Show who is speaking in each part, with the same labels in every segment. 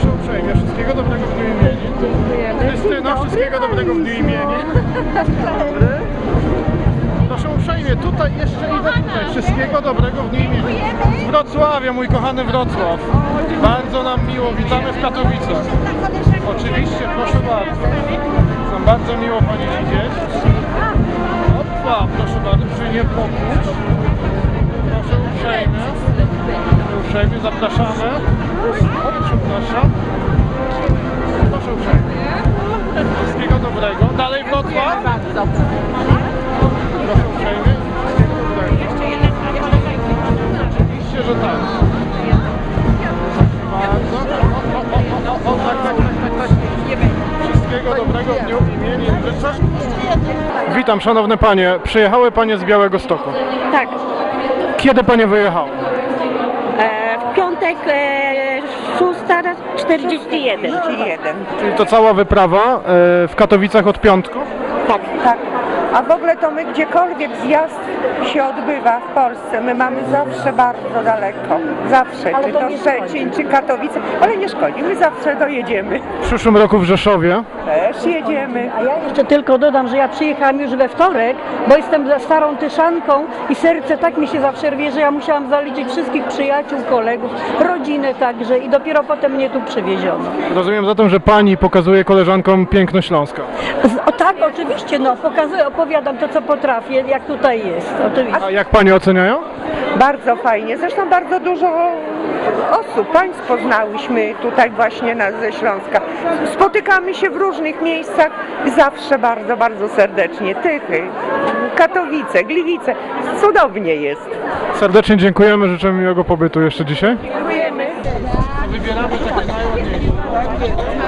Speaker 1: Proszę uprzejmie, wszystkiego dobrego w dniu imieni. Krystyno, wszystkiego dobrego w dniu imieni. Dobry. Proszę uprzejmie, tutaj jeszcze idę tutaj. Wszystkiego dobrego w dniu imieni. Z Wrocławia, mój kochany Wrocław. Bardzo nam miło, witamy w Katowicach. Oczywiście, proszę bardzo. Nam bardzo miło Pani widzieć. Opa, proszę bardzo, przy nie pokój. Proszę uprzejmie. Uprzejmie, zapraszamy. O, przepraszam. Proszę uprzejmie. Wszystkiego dobrego. Dalej Wrocław. Proszę uprzejmie. Oczywiście, że tak. Bardzo. O, o, o, o, o, tak, tak, tak, tak, tak. Wszystkiego dobrego w dniu imieni życzę. Witam szanowne panie. Przyjechały panie z Białego Stoku.
Speaker 2: Tak,
Speaker 1: Kiedy panie wyjechały?
Speaker 2: W piątek e, 6.41.
Speaker 1: Czyli to cała wyprawa e, w Katowicach od piątku?
Speaker 2: Tak,
Speaker 3: Tak. A w ogóle to my gdziekolwiek zjazd się odbywa w Polsce, my mamy zawsze bardzo daleko. Zawsze.
Speaker 2: Ale
Speaker 3: czy
Speaker 2: to
Speaker 3: to Szczecin, czy Katowice. Ale nie szkodzi, my zawsze dojedziemy.
Speaker 1: W przyszłym roku w Rzeszowie.
Speaker 3: Też jedziemy.
Speaker 4: A ja jeszcze tylko dodam, że ja przyjechałam już we wtorek, bo jestem za starą tyszanką i serce tak mi się zawsze rwie, że ja musiałam zaliczyć wszystkich przyjaciół, kolegów, rodzinę także i dopiero potem mnie tu przywieziono.
Speaker 1: Rozumiem zatem, że pani pokazuje koleżankom piękno Śląska.
Speaker 4: O tak, oczywiście, no pokazuję, opowiadam to, co potrafię, jak tutaj jest, oczywiście.
Speaker 1: A jak pani oceniają?
Speaker 3: Bardzo fajnie. Zresztą bardzo dużo osób, państw poznałyśmy tutaj właśnie na, ze Śląska. Spotykamy się w różnych miejscach zawsze bardzo, bardzo serdecznie. Tychy, Katowice, Gliwice. Cudownie jest.
Speaker 1: Serdecznie dziękujemy, życzymy miłego pobytu jeszcze dzisiaj.
Speaker 3: Dziękujemy.
Speaker 1: Wybieramy takie najładniejsze.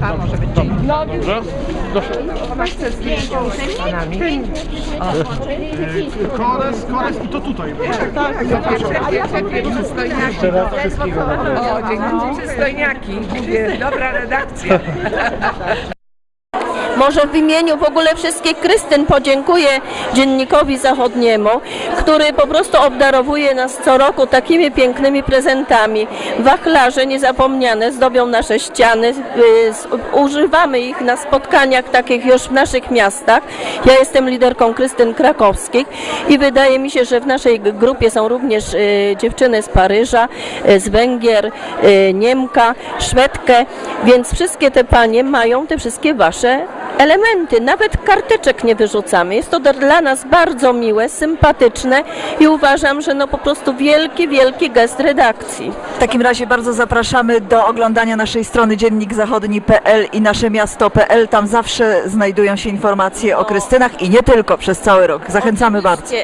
Speaker 1: Tak, może być. Dobrze. Dobrze. Kores, kores i to tutaj.
Speaker 3: O, dziękuję. Przystojniaki. Dobra redakcja.
Speaker 5: Może w imieniu w ogóle wszystkich Krystyn podziękuję Dziennikowi Zachodniemu, który po prostu obdarowuje nas co roku takimi pięknymi prezentami. Wachlarze niezapomniane zdobią nasze ściany, y, używamy ich na spotkaniach takich już w naszych miastach. Ja jestem liderką Krystyn Krakowskich i wydaje mi się, że w naszej grupie są również y, dziewczyny z Paryża, y, z Węgier, Niemka, Szwedkę, więc wszystkie te panie mają te wszystkie wasze elementy, nawet karteczek nie wyrzucamy. Jest to dla nas bardzo miłe, sympatyczne i uważam, że no po prostu wielki, wielki gest redakcji.
Speaker 6: W takim razie bardzo zapraszamy do oglądania naszej strony dziennikzachodni.pl i naszemiasto.pl. Tam zawsze znajdują się informacje o Krystynach i nie tylko przez cały rok. Zachęcamy bardzo.